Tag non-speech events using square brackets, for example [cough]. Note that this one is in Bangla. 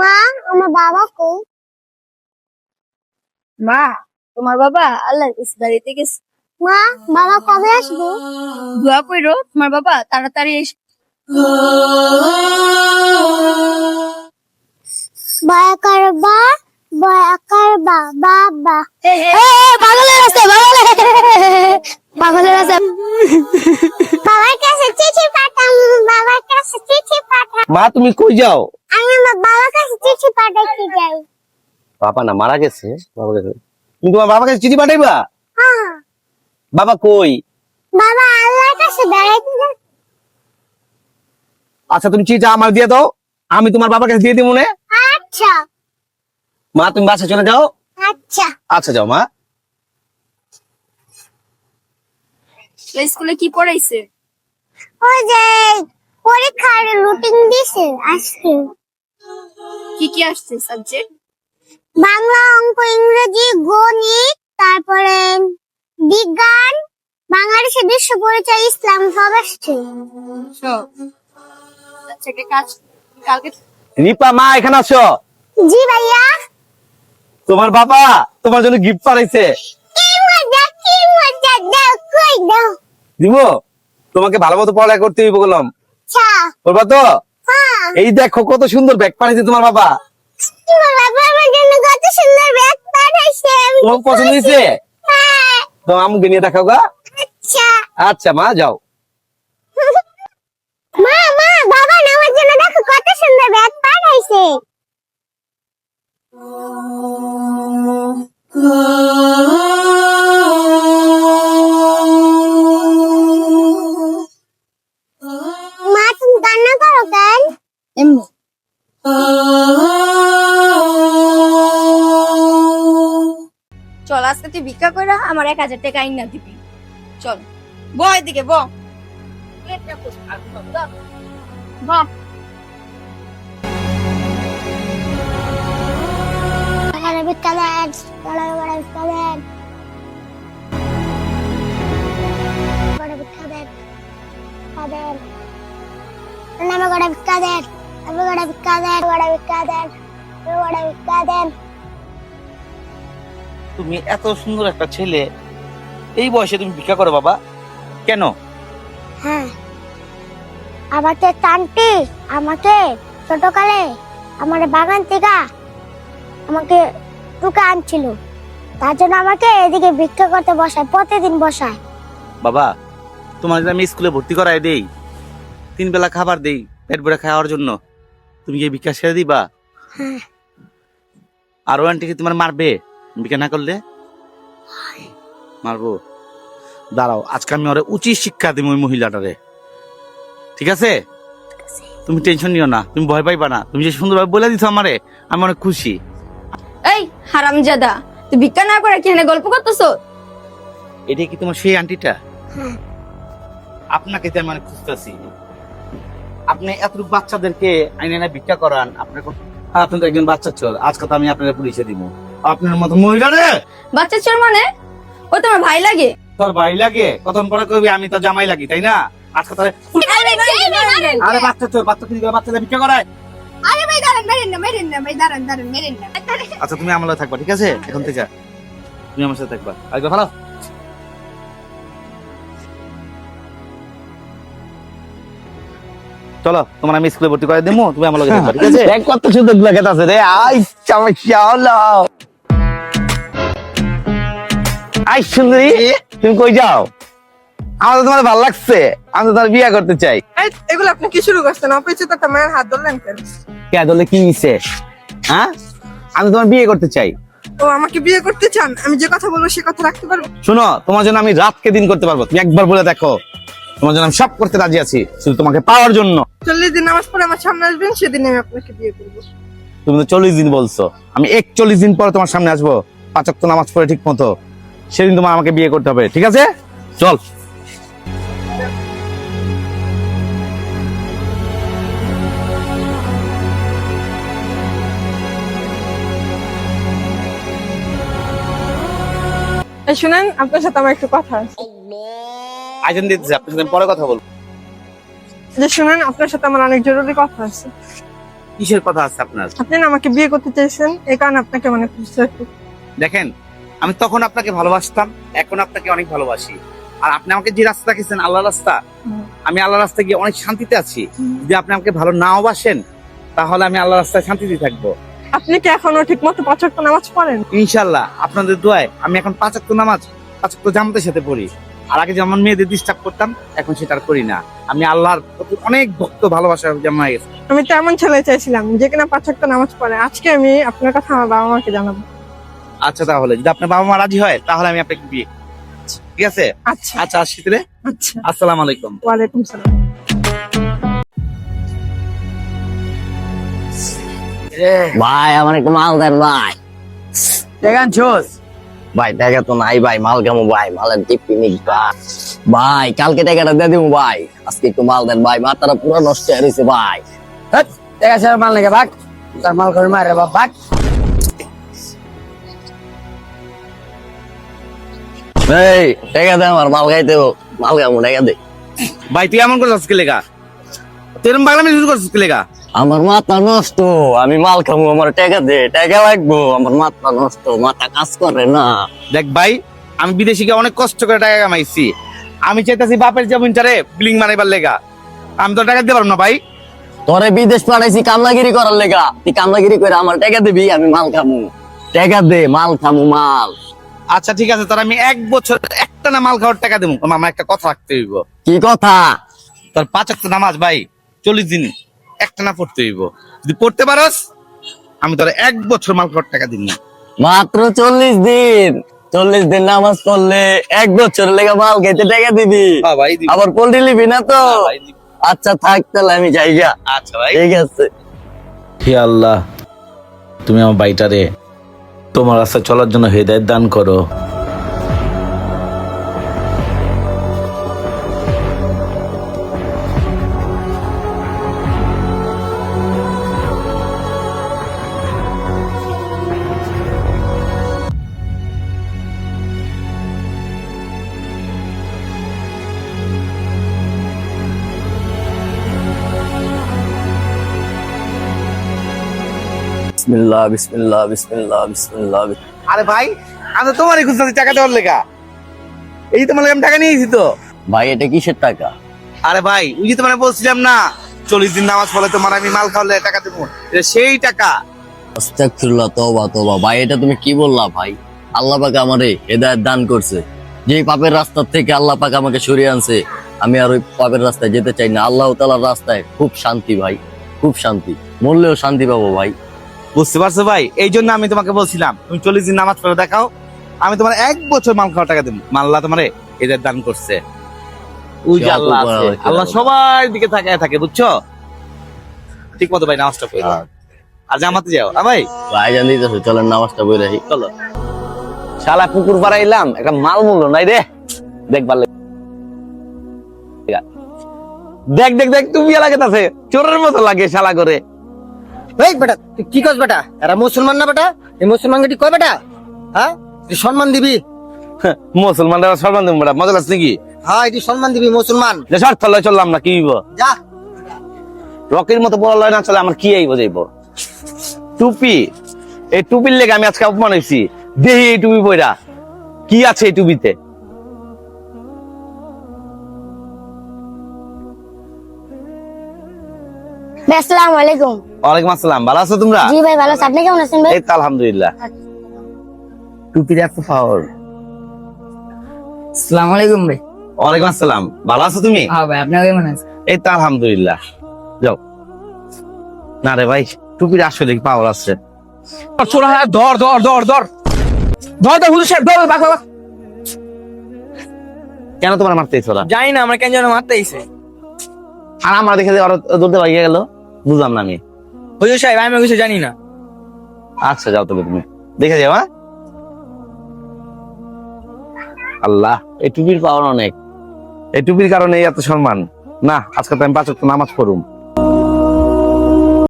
মা আমার বাবা কো মা তোমার বাবা আল্লাহ বাড়িতে গেছে। মা বাবা কবে আসবে? দোয়া কইরো তোমার বাবা তাড়াতাড়ি এসে বয়াকার বা বয়াকার বা বাবা এ পাগলের আছে পাগলের পাগলের আছে। বাবার কাছে চিঠি পাঠাম বাবার কাছে চিঠি পাঠাম। মা তুমি কই যাও? আমার বাবার কাছে চিঠি পাঠাইতে যাই। বাবা না মারা গেছে? বাবা তুমি তোমার বাবার কাছে চিঠি পাঠাইবা? হ্যাঁ। বাবা কই? বাবা আল্লাহর কাছে বেড়াইতে যায় আচ্ছা তুমি চিঠিটা আমার দিয়ে দাও। আমি তোমার বাবার কাছে দিয়ে দিব মনে আচ্ছা। মা তুমি বাসা চলে যাও। আচ্ছা। আচ্ছা যাও মা। স্কুলে কি পড়াইছে? ওই যে পরীক্ষার রুটিন দিছে আজকে। কি কি আসছে সাবজেক্ট বাংলা অঙ্ক ইংরেজি গণিত তারপরে বিজ্ঞান বাংলাদেশের বিশ্ব পরিচয় ইসলাম সব আসছে। সব। আচ্ছা একটা কাজ কালকে রিপা মা এখানে আসো। জি ভাইয়া। তোমার বাবা তোমার জন্য গিফট পাঠাইছে। কি মজা কি মজা দাও কই দাও। দিব তোমাকে ভালো মতো পড়ালেখা করতে হইব বললাম। বলবা তো? এই দেখো কত সুন্দর ব্যাগ পাঠাইছে তোমার বাবা। তোমার আমার জন্য কত সুন্দর ব্যাগ পাঠাইছে আমি তোমার পছন্দ হয়েছে? হ্যাঁ, নিয়ে দেখাও গা। আচ্ছা। আচ্ছা মা যাও। [laughs] মা মা বাবা আমার জন্য দেখো কত সুন্দর ব্যাগ পাঠাইছে। [laughs] [laughs] তুই ভিক্ষা করে আমার এক হাজার টাকা আইন না দিবি। চল, ব এদিকে, ব। ব। বড় ভিক্ষা দেন আমি বড় ভিক্ষা দেন বড় ভিক্ষা দেন আমি বড় ভিক্ষা দেন তুমি এত সুন্দর একটা ছেলে। এই বয়সে তুমি ভিক্ষা করো বাবা। কেন? হ্যাঁ। আমাকে একটা আন্টি আমাকে ছোটকালে আমার বাগান থেকে আমাকে টুকা আনছিল। তার জন্য আমাকে এদিকে ভিক্ষা করতে বসায় প্রতিদিন বসায়। বাবা তোমার আমি স্কুলে ভর্তি করাই দেই তিন বেলা খাবার দেই পেট ভরে খাওয়ার জন্য তুমি কি ভিক্ষা ছেড়ে দিবা? হ্যাঁ। আর ও আন্টি কি তোমার মারবে? ভিক্ষা না করলে? মারবো। দাঁড়াও আজকে আমি ওরে উচিত শিক্ষা দিব ওই মহিলাটারে। ঠিক আছে? তুমি টেনশন নিও না তুমি ভয় পাইবা না। তুমি যে সুন্দরভাবে বলে দিছো আমারে আমি অনেক খুশি। এই হারামজাদা তুই ভিক্ষা না করে কি গল্প করতেছ? এটা কি তোমার সেই আন্টিটা? হ্যাঁ। আপনাকে তো আমি অনেক খুঁজতেছি। আপনি এতটুকু বাচ্চাদেরকে আইনে না ভিক্ষা করান আপনার কোন- আপনি তো একজন বাচ্চা চোর আজকে তো আমি আপনার পুলিশে দিব। আপনার মতো মহিলা রে? বাচ্চা চোর মানে? ও তোমার ভাই লাগে? তোর ভাই লাগে? কতক্ষণ পরে কবি আমি তো জামাই লাগি তাই না? আজকে তাহলে আরে বাচ্চা চোর বাচ্চা কি বাচ্চাদের ভিক্ষা করায়। আরে ভাই দাঁড়ান মেরেন না মেরেন না ভাই দাঁড়ান দাঁড়ান মেরেন না। আচ্ছা তুমি আমলে থাকবা ঠিক আছে? এখন থেকে। তুমি আমার সাথে থাকবা। আগে ভালো? চলো তোমার আমি স্কুলে ভর্তি করে দেবো তুমি আমার লগে থাকবা ঠিক আছে? দেখ কত সুন্দর লাগাত আছে রে। আই চামচা হলো। আই সুন্দরী তুমি কই যাও? আমার তোমার ভালো লাগছে। আমি তো তোমার বিয়ে করতে চাই। এই, এগুলো আপনি কি শুরু করছেন? অপরিচিত একটা মায়ের হাত ধরলেন কেন? কে দলে কি নিছে হ্যাঁ? আমি তোমার বিয়ে করতে চাই। ও আমাকে বিয়ে করতে চান? আমি যে কথা বলব সে কথা রাখতে পারব? শোনো তোমার জন্য আমি রাতকে দিন করতে পারব। তুমি একবার বলে দেখো। তোমার জন্য আমি সব করতে রাজি আছি শুধু তোমাকে পাওয়ার জন্য। চল্লিশ দিন নামাজ পড়ে আমার সামনে আসবেন সেদিন আমি আপনাকে বিয়ে করব। তুমি তো চল্লিশ দিন বলছো। আমি একচল্লিশ দিন পরে তোমার সামনে আসব পাঁচক নামাজ পড়ে ঠিক মতো। সেদিন তোমার আমাকে বিয়ে করতে হবে ঠিক আছে? চল। শুনেন আপনার সাথে আমার একটু কথা আছে। আইজেন দিতেছি আপনার সাথে পরে কথা বলব যে শুনেন আপনার সাথে আমার অনেক জরুরি কথা আছে। কিসের কথা আছে আপনার? আপনি না আমাকে বিয়ে করতে চাইছেন এই কারণে আপনাকে মানে খুঁজতে দেখেন আমি তখন আপনাকে ভালোবাসতাম এখন আপনাকে অনেক ভালোবাসি। আর আপনি আমাকে যে রাস্তা দেখেছেন আল্লাহ রাস্তা আমি আল্লাহ রাস্তায় গিয়ে অনেক শান্তিতে আছি। যদি আপনি আমাকে ভালো নাও বাসেন তাহলে আমি আল্লাহ রাস্তায় শান্তিতে থাকব। আপনি কি এখনও ঠিক মতো পাঁচ ওয়াক্ত নামাজ পড়েন? ইনশাল্লাহ আপনাদের দোয়ায় আমি এখন পাঁচাত্তর নামাজ পাঁচাত্তর জামাতের সাথে পড়ি। আর আগে যেমন মেয়েদের ডিস্টার্ব করতাম এখন সেটা আর করি না। আমি আল্লাহর অনেক ভক্ত ভালোবাসা জমা হয়ে গেছে। আমি তো এমন ছেলে চাইছিলাম যে কিনা পাঁচ ওয়াক্ত নামাজ পড়ে। আজকে আমি আপনার কথা আমার বাবা মাকে জানাব। আচ্ছা তাহলে যদি আপনার বাবা মা রাজি হয় তাহলে আমি আপনাকে বিয়ে ঠিক আছে? আচ্ছা। আচ্ছা আসছি রে আচ্ছা। আসসালামু আলাইকুম। ওয়ালাইকুম সালাম। ভাই আমার একটু মাল দেন ভাই। দেখান ছোস। ভাই টাকা তো নাই ভাই, মাল কেমন ভাই, মালের টিপি নিক ভাই। কালকে টাকাটা দিয়ে দিব ভাই। আজকে একটু মাল দেন ভাই, মাথাটা পুরো নষ্ট হয়ে রয়েছে ভাই। দেখা ছাড়া মাল নাকি বাক তার মাল করে মারে বাপ বাক এই, টাকা দে আমার, মাল খাইতে। মাল কেমন টাকা দে। ভাই, তুই এমন করছিস কি লেগা? তুই বাংলা শুরু করছিস কি লেগা? আমার মাথা নষ্ট আমি মাল খাব আমার টাকা দে টাকা লাগবো আমার মাথা নষ্ট মাথা কাজ করে না। দেখ ভাই আমি বিদেশে গিয়ে অনেক কষ্ট করে টাকা কামাইছি। আমি চাইতেছি বাপের জমিনটারে বিলিং মারাইবার লেগা। আমি তো টাকা দিতে পারব না ভাই। তোরে বিদেশ পাঠাইছি কামলাগিরি করার লেগা। তুই কামলাগিরি করে আমার টাকা দিবি আমি মাল খামু। টাকা দে মাল খামু মাল। আচ্ছা ঠিক আছে তোর আমি এক বছর একটা না মাল খাওয়ার টাকা দেবো আমার একটা কথা রাখতে হইব। কি কথা? তোর পাঁচ একটা নামাজ ভাই চল্লিশ দিন। একটা না পড়তে হইব। যদি পড়তে পারস আমি তোর এক বছর মাল খাওয়ার টাকা দিব মাত্র চল্লিশ দিন। চল্লিশ দিন নামাজ পড়লে এক বছর লেগে মাল খেতে টাকা দিবি। আবার পোল্ট্রি নিবি না তো? হ্যাঁ। আচ্ছা থাক তাহলে আমি যাই গা আচ্ছা ভাই। ঠিক আছে। হে আল্লাহ তুমি আমার বাইটারে তোমার রাস্তা চলার জন্য হেদায়ত দান করো। বিসমিল্লাহ বিসমিল্লাহ বিসমিল্লাহ বিসমিল্লাহ। আরে ভাই আমি তোমারই খুঁজতেছি টাকা দেওয়ার লেগা। এই তোমার আমি টাকা নিয়েছি তো। ভাই এটা কিসের টাকা? আরে ভাই ওই যে তোমার বলছিলাম না চল্লিশ দিন নামাজ পড়লে তোমার আমি মাল খাওয়ালে টাকা দেবো। এটা সেই টাকা। আস্তাগফিরুল্লাহ তওবা তওবা। ভাই এটা তুমি কি বললা ভাই? আল্লাহ পাক আমারে হেদায়েত দান করছে। যেই পাপের রাস্তা থেকে আল্লাহ পাক আমাকে সরিয়ে আনছে আমি আর ওই পাপের রাস্তায় যেতে চাই না। আল্লাহ তাআলার রাস্তায় খুব শান্তি ভাই খুব শান্তি। মরলেও শান্তি পাবো ভাই। বুঝতে পারছ ভাই? এই জন্য আমি তোমাকে বলছিলাম তুমি চল্লিশ দিন নামাজ পড়ে দেখাও আমি তোমার এক বছর মাল খাওয়ার টাকা দেবো। মাল্লা তোমারে এদের দান করছে। ওই যে আল্লাহ আছে। আল্লাহ আল্লাহ। সবার দিকে তাকায় থাকে বুঝছ? ঠিক মতো ভাই নামাজটা পড়ে আর জামাতে যাও ভাই? ভাই জান দিতেছে চলেন নামাজটা বই রাখি চলো। শালা পুকুর পাড়াইলাম একটা মাল মূল্য নাই রে। দেখবার দেখ দেখ দেখ তুমি লাগে তাছে চোরের মতো লাগে শালা করে। এই বেটা তুই কি কস বেটা? এরা মুসলমান না বেটা? এই মুসলমান কি কয় বেটা? হ্যাঁ? তুই সম্মান দিবি? মুসলমানরা সম্মান দেবো বেটা মজা লাগছে নাকি? হ্যাঁ এটি সম্মান দিবি মুসলমান। যে শর্ত লয় চললাম না কি হইব? যা। রকির মতো বড় লয় না চলে আমার কি আইব যাইব? টুপি এই টুপির লেগে আমি আজকে অপমান হয়েছি দেহি এই টুপি বইরা কি আছে এই টুপিতে? আসসালামু আলাইকুম। ওয়ালাইকুম আসসালাম। ভালো আছো তোমরা? জি ভাই ভালো আছি। আপনি কেমন আছেন ভাই? এই তো আলহামদুলিল্লাহ। টুপির এত পাওয়ার আসসালামু আলাইকুম ভাই। ওয়ালাইকুম আসসালাম। ভালো আছো তুমি? হ্যাঁ ভাই কেমন এই তো আলহামদুলিল্লাহ। যাও। না রে ভাই টুপির আসলে পাওয়ার আছে। ছোড়া ধর ধর ধর ধর। ধর ধর হুজুর সাহেব ধর বাক বাক কেন তোমার মারতে ওরা জানি না আমার কেন যেন মারতে আইছে। আর আমার দেখে ওরা দৌড়তে ভাগিয়ে গেল। বুঝলাম না আমি। হুজুর সাহেব আমি কিছু জানি না। আচ্ছা যাও তবে তুমি। দেখে যাও হ্যাঁ? আল্লাহ এই টুপির পাওয়ার অনেক। এই টুপির কারণে এই এত সম্মান। না আজকে তো আমি পাঁচক নামাজ পড়ুম।